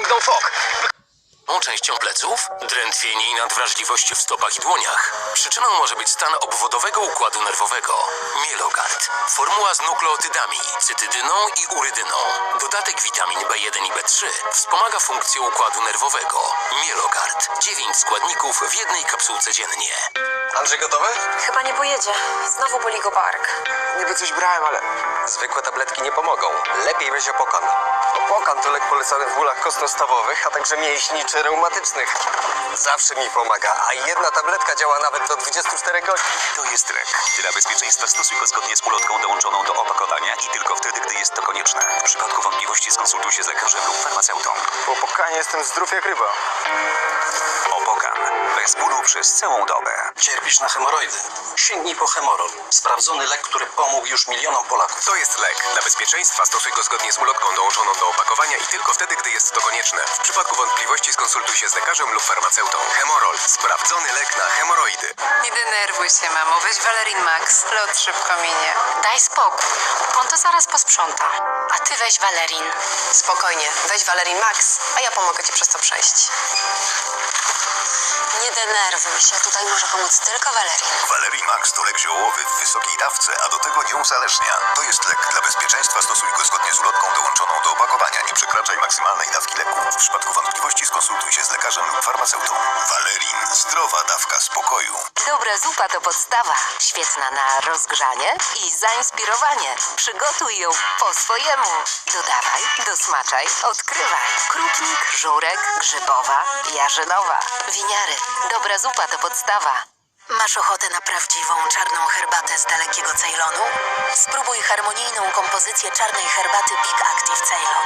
don't go fuck. Częścią pleców, drętwienie i nadwrażliwość w stopach i dłoniach. Przyczyną może być stan obwodowego układu nerwowego. Mielogard. Formuła z nukleotydami, cytydyną i urydyną. Dodatek witamin B1 i B3 wspomaga funkcję układu nerwowego. Mielogard. 9 składników w jednej kapsułce dziennie. Andrzej gotowy? Chyba nie pojedzie. Znowu boli go bark. Niby coś brałem, ale zwykłe tabletki nie pomogą. Lepiej weź opokan. Opokan to lek polecany w bólach kostno-stawowych, a także mięśniczy reumatycznych. Zawsze mi pomaga, a jedna tabletka działa nawet do 24 godzin. To jest lek. Dla bezpieczeństwa stosuj go zgodnie z ulotką dołączoną do opakowania i tylko wtedy, gdy jest to konieczne. W przypadku wątpliwości skonsultuj się z lekarzem lub farmaceutą. Po opokanie jestem zdrów jak ryba. Opokan. Bez bólu przez całą dobę. Cierpisz na hemoroidy? Sięgnij po Hemorol. Sprawdzony lek, który pomógł już milionom Polaków. To jest lek. Dla bezpieczeństwa stosuj go zgodnie z ulotką dołączoną do opakowania i tylko wtedy, gdy jest to konieczne. W przypadku wątpliwości skonsultuj się z lekarzem lub farmaceutą. Hemorol. Sprawdzony lek na hemoroidy. Nie denerwuj się, mamo. Weź Valerin Max. Lot szybko minie. Daj spokój. On to zaraz posprząta. A ty weź Valerin. Spokojnie. Weź Valerin Max, a ja pomogę ci przez to przejść. Nie denerwuj się. Tutaj może pomóc tylko Valerin. Valerii Max to lek ziołowy w wysokiej dawce, a do tego nie uzależnia. To jest lek. Dla bezpieczeństwa stosuj go zgodnie z ulotką Nie przekraczaj maksymalnej dawki leku. W przypadku wątpliwości skonsultuj się z lekarzem lub farmaceutą. Valerin. Zdrowa dawka spokoju. Dobra zupa to podstawa. Świetna na rozgrzanie i zainspirowanie. Przygotuj ją po swojemu. Dodawaj, dosmaczaj, odkrywaj. Krupnik, żurek, grzybowa, jarzynowa. Winiary. Dobra zupa to podstawa. Masz ochotę na prawdziwą czarną herbatę z dalekiego Ceylonu? Spróbuj harmonijną kompozycję czarnej herbaty Big Active Ceylon.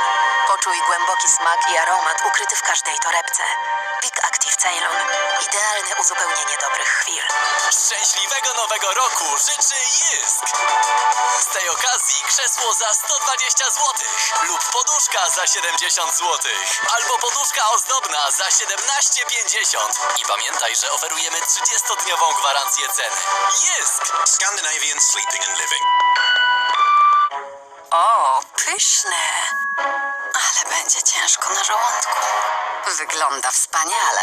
Poczuj głęboki smak i aromat ukryty w każdej torebce. Big Active Ceylon. Idealne uzupełnienie dobrych chwil. Szczęśliwego nowego roku życzy Jysk! Z tej okazji krzesło za 120 zł lub poduszka za 70 zł albo poduszka ozdobna za 17,50 i pamiętaj, że oferujemy 30-dniową gwarancję ceny. Jysk! Scandinavian Sleeping and Living. O, pyszne. Ale będzie ciężko na żołądku. Wygląda wspaniale.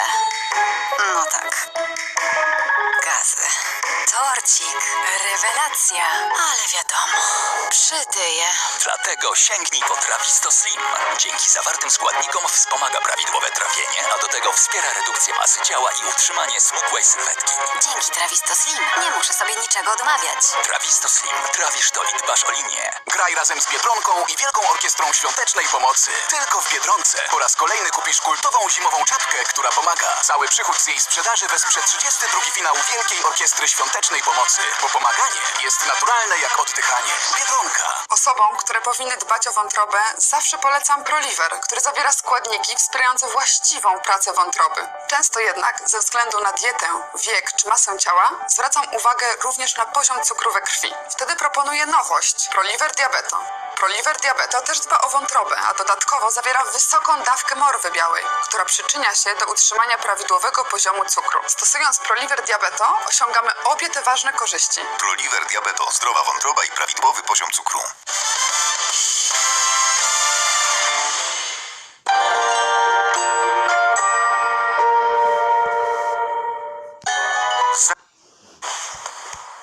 No tak. Gazy. Torcik. Rewelacja. Ale wiadomo. Przytyje. Dlatego sięgnij po Trawisto Slim. Dzięki zawartym składnikom wspomaga prawidłowe trawienie, a do tego wspiera redukcję masy ciała i utrzymanie smukłej sylwetki. Dzięki Trawisto Slim nie muszę sobie niczego odmawiać. Trawisto Slim. Trawisz to i dbasz o linię. Graj razem z Biedronką i Wielką Orkiestrą Świątecznej Pomocy. Tylko w Biedronce. Po raz kolejny kupisz kultową zimową czapkę, która pomaga. Cały przychód z jej sprzedaży wesprze 32 finał Wielkiej Orkiestry Świątecznej Pomocy. Bo pomaganie jest naturalne jak oddychanie. Biedronka. Osobom, które powinny dbać o wątrobę, zawsze polecam Proliver, który zawiera składniki wspierające właściwą pracę wątroby. Często jednak, ze względu na dietę, wiek czy masę ciała, zwracam uwagę również na poziom cukru we krwi. Wtedy proponuję nowość Proliver Diabeto. Proliver Diabeto też dba o wątrobę, a dodatkowo zawiera wysoką dawkę morwy białej, która przyczynia się do utrzymania prawidłowego poziomu cukru. Stosując Proliver Diabeto osiągamy obie te ważne korzyści. Proliver Diabeto. Zdrowa wątroba i prawidłowy poziom cukru.